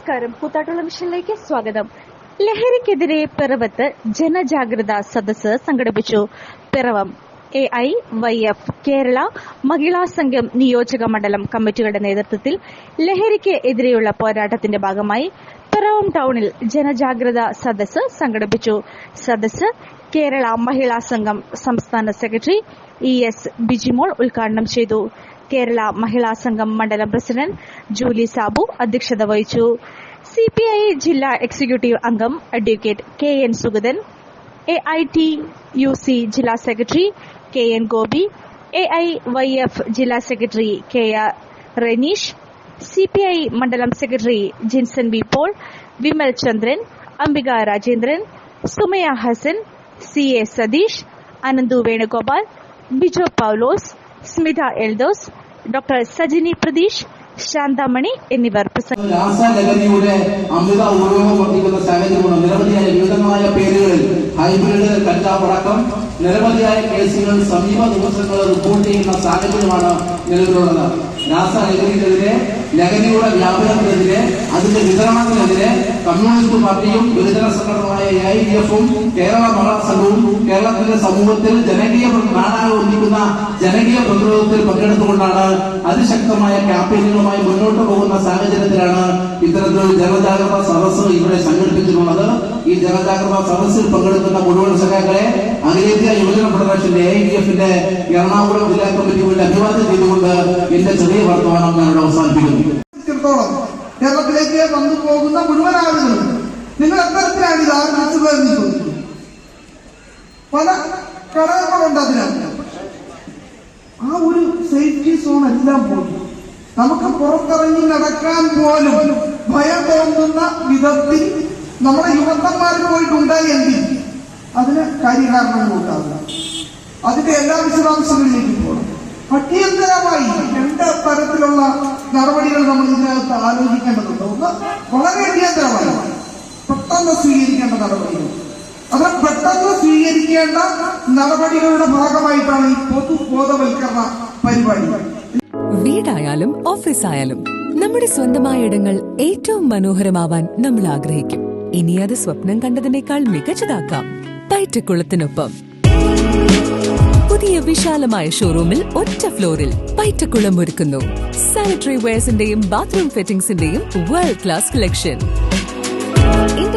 നമസ്കാരം. കൂത്താട്ടുള്ള മിഷനിലേക്ക് സ്വാഗതം. ലഹരിക്കെതിരെ പിറവത്ത് ജനജാഗ്രത സദസ് സംഘടിപ്പിച്ചു. Piravom A I Y F Kerala Mahila Sangham നിയോജക മണ്ഡലം കമ്മിറ്റികളുടെ നേതൃത്വത്തിൽ ലഹരിക്ക് എതിരെയുള്ള പോരാട്ടത്തിന്റെ ഭാഗമായി പിറവം ടൗണിൽ ജനജാഗ്രത സദസ് സംഘടിപ്പിച്ചു. സദസ് കേരള മഹിളാ സംഘം സംസ്ഥാന സെക്രട്ടറി ഇ എസ് ബിജിമോൾ ഉദ്ഘാടനം ചെയ്തു. കേരള മഹിളാ സംഘം മണ്ഡലം പ്രസിഡന്റ് ജൂലി സാബു അധ്യക്ഷത വഹിച്ചു. സി പി ഐ ജില്ലാ എക്സിക്യൂട്ടീവ് അംഗം advocate K N Sugathan A I T U C ജില്ലാ secretary K N Gopi A I Y F ജില്ലാ secretary K R Renish C P I മണ്ഡലം secretary Jinson B Paul Vimal Chandran Ambika Rajendran Sumaya Hasan C A Satheesh Ananthu Venugopal Bijo Paulose Smitha Eldhose doctor Sajini Pratheesh Shanthamani എന്നിവർ പ്രസംഗിച്ചു. അമിത പേരുകളിൽ hybrid നിരവധിയായ കേസുകൾ സമീപ ദിവസങ്ങൾ report ചെയ്യുന്ന സാഹചര്യമാണ് നിലവിലുള്ളത്. രാസലഹരിക്കെതിരെ ലഹരിയുടെ വ്യാപനത്തിനെതിരെ അതിന്റെ വിതരണത്തിനെതിരെ പാർട്ടിയും യുവജന സംഘടനമായ എ ഐ ഡി എഫും കേരള മഹിളാ സംഘവും കേരളത്തിന്റെ സമൂഹത്തിൽ ജനകീയ നാടാകെ ഒന്നിക്കുന്ന ജനകീയ പ്രതിരോധത്തിൽ പങ്കെടുത്തുകൊണ്ടാണ് അതിശക്തമായ ക്യാമ്പയിനുകളുമായി മുന്നോട്ട് പോകുന്ന സാഹചര്യത്തിലാണ് ഇത്തരത്തിൽ ജനജാഗ്രത സദസ് ഇവിടെ സംഘടിപ്പിച്ചിട്ടുള്ളത്. ഈ ജനജാഗ്രത സദസ്സിൽ പങ്കെടുക്കുന്ന മുഴുവൻ സഖാക്കളെ അഖിലേന്ത്യാ യുവജന ഫെഡറേഷന്റെ എ ഡി എഫിന്റെ എറണാകുളം ജില്ലാ കമ്മിറ്റി വേണ്ടി അഭിവാദ്യം ചെയ്തുകൊണ്ട് എന്റെ ചെറിയ വർത്തമാനം ഞാനിവിടെ അവസാനിപ്പിക്കുന്നു. കേരളത്തിലേക്ക് വന്നു പോകുന്ന മുഴുവൻ ആളുകളും നിങ്ങൾ എത്തരത്തിലാണ് ഇത് ആഗ്രഹിച്ചത് എന്ന് ചോദിച്ചു? പല ഘടകങ്ങളുണ്ട് അതിനകത്ത്. ആ ഒരു സേഫ്റ്റി സോൺ എല്ലാം പോയി. നമുക്ക് പുറത്തിറങ്ങി നടക്കാൻ പോലും ഭയം തോന്നുന്ന വിധത്തിൽ നമ്മുടെ യുവക്കന്മാർ പോയിട്ടുണ്ടായി എങ്കിൽ അതിന് കാര്യകാരണങ്ങൾ ഉണ്ടാവില്ല. അതിന്റെ എല്ലാ വിശദാംശങ്ങളിലേക്കും പോകണം പട്ടിയന്തരമായി രണ്ട് തരത്തിലുള്ള നടപടികൾ നമ്മൾ ഇതിനകത്ത് ആലോചിക്കേണ്ടതുണ്ട്. ഒന്ന് വളരെ അടിയന്തരമായി പെട്ടെന്ന് സ്വീകരിക്കേണ്ട നടപടികൾ. അത് പെട്ടെന്ന് സ്വീകരിക്കേണ്ട നടപടികളുടെ ഭാഗമായിട്ടാണ് ഈ പൊതു ബോധവൽക്കരണ പരിപാടി. വീടായാലും ഓഫീസായാലും നമ്മുടെ സ്വന്തമായ ഇടങ്ങൾ ഏറ്റവും മനോഹരമാവാൻ നമ്മൾ ആഗ്രഹിക്കും. ഇനി അത് സ്വപ്നം കണ്ടതിനേക്കാൾ മികച്ചതാക്കാം. പയറ്റക്കുളത്തിനൊപ്പം പുതിയ വിശാലമായ ഷോറൂമിൽ ഒറ്റ ഫ്ലോറിൽ പയറ്റക്കുളം ഒരുക്കുന്നു. സാനിറ്ററി വെയർസിന്റെയും ബാത്റൂം ഫിറ്റിംഗ്സിന്റെയും വേൾഡ് ക്ലാസ് കളക്ഷൻ